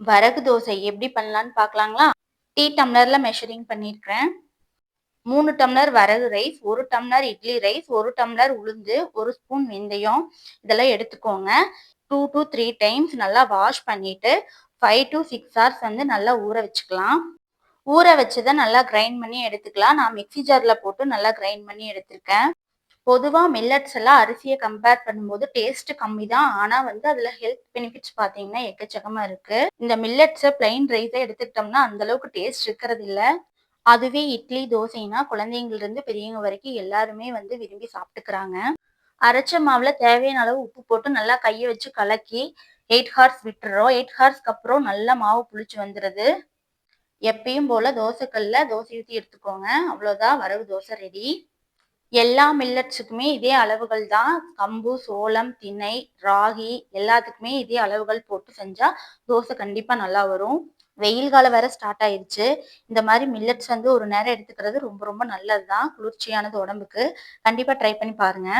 வரகு தோசை எப்படி பண்ணலான்னு பார்க்கலாங்களா? டீ டம்ளர்ல மெஷரிங் பண்ணியிருக்கிறேன் மூணு டம்ளர் வரகு ரைஸ் ஒரு டம்ளர் இட்லி ரைஸ் ஒரு டம்ளர் உளுந்து ஒரு ஸ்பூன் வெந்தயம். இதெல்லாம் எடுத்துக்கோங்க. டூ டு த்ரீ டைம்ஸ் நல்லா வாஷ் பண்ணிட்டு ஃபைவ் டு சிக்ஸ் ஹவர்ஸ் வந்து நல்லா ஊற வச்சுக்கலாம். ஊற வச்சதை நல்லா கிரைண்ட் பண்ணி எடுத்துக்கலாம். நான் மிக்சி ஜாரில் போட்டு நல்லா கிரைண்ட் பண்ணி எடுத்திருக்கேன். பொதுவாக மில்லட்ஸ் எல்லாம் அரிசியை கம்பேர் பண்ணும்போது டேஸ்ட் கம்மி தான் ஆனால் வந்து அதில் ஹெல்த் பெனிஃபிட்ஸ் பார்த்தீங்கன்னா எக்கச்சக்கமாக இருக்கு. இந்த மில்லட்ஸை பிளைன் ரைஸை எடுத்துக்கிட்டோம்னா அந்த அளவுக்கு டேஸ்ட் இருக்கிறது இல்லை. அதுவே இட்லி தோசைனா குழந்தைங்கள்லேருந்து பெரியவங்க வரைக்கும் எல்லாருமே வந்து விரும்பி சாப்பிட்டுக்கிறாங்க. அரைச்ச மாவில் தேவையான அளவு உப்பு போட்டு நல்லா கையை வச்சு கலக்கி எயிட் ஹார்ஸ் விட்டுறோம். எயிட் ஹார்ஸ்க்கு அப்புறம் நல்லா மாவு புளிச்சு வந்துடுது எப்பயும் போல் தோசைக்கல்ல தோசை ஊற்றி எடுத்துக்கோங்க. அவ்வளோதான் வரவு தோசை ரெடி எல்லா மில்லட்ஸுக்குமே இதே அளவுகள் தான். கம்பு சோளம் திணை ராகி எல்லாத்துக்குமே இதே அளவுகள் போட்டு செஞ்சா தோசை கண்டிப்பா நல்லா வரும். வெயில் காலம் வேற ஸ்டார்ட் ஆயிடுச்சு இந்த மாதிரி மில்லட்ஸ் வந்து ஒரு நேரம் எடுத்துக்கிறது ரொம்ப ரொம்ப நல்லது தான் குளிர்ச்சியானது உடம்புக்கு. கண்டிப்பா ட்ரை பண்ணி பாருங்க.